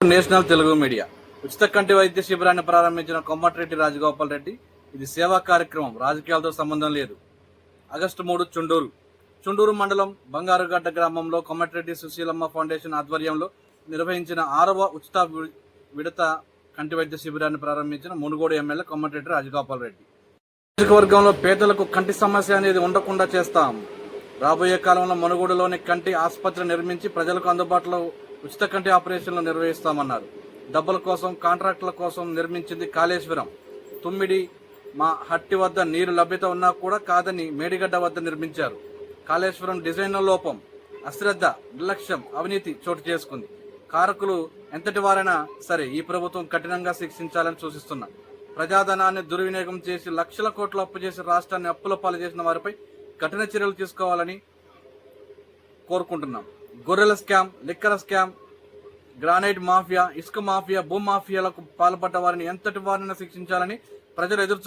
National Telugu media. ఉచిత కంటి వైద్య శిబిరాన్ని ప్రారంభించిన కొమ్మటిరెడ్డి రాజగోపాల్ రెడ్డి ఇది సేవా కార్యక్రమం రాజకీయాలతో సంబంధం లేదు. ఆగస్టు మూడు చుండూరు. చుండూరు మండలం బంగారుగడ్డ గ్రామంలో కొమ్మటిరెడ్డి సుశీలమ్మ ఫౌండేషన్ ఆధ్వర్యంలో నిర్వహించిన ఆరవ ఉచిత విడత కంటి వైద్య శిబిరాన్ని ప్రారంభించిన మునుగోడు ఎమ్మెల్యే కొమ్మటిరెడ్డి రాజగోపాల్ రెడ్డి. నియోజకవర్గంలో పేదలకు కంటి సమస్య అనేది ఉండకుండా చేస్తాం. రాబోయే కాలంలో మునుగోడులోని కంటి ఆసుపత్రి నిర్మించి ప్రజలకు అందుబాటులో ఉచిత కంటి ఆపరేషన్లు నిర్వహిస్తామన్నారు. డబ్బుల కోసం కాంట్రాక్టుల కోసం నిర్మించింది కాళేశ్వరం. తుమ్మిడి మా హట్టి వద్ద నీరు లభ్యత ఉన్నా కూడా కాదని మేడిగడ్డ వద్ద నిర్మించారు. కాళేశ్వరం డిజైన్ల లోపం అశ్రద్ధ నిర్లక్ష్యం అవినీతి చోటు చేసుకుంది. కారకులు ఎంతటి వారైనా సరే ఈ ప్రభుత్వం కఠినంగా శిక్షించాలని సూచిస్తున్నా. ప్రజాధనాన్ని దుర్వినియోగం చేసి లక్షల కోట్లు అప్పు చేసి రాష్ట్రాన్ని అప్పుల పాలు చేసిన వారిపై కఠిన చర్యలు తీసుకోవాలని కోరుకుంటున్నాం. గొర్రెల scam liquor scam granite mafia ఇసుక మాఫియా భూ మాఫియాలకు పాల్పడ్డ వారిని ఎంతటి వారిని శిక్షించాలని ప్రజలు ఎదురు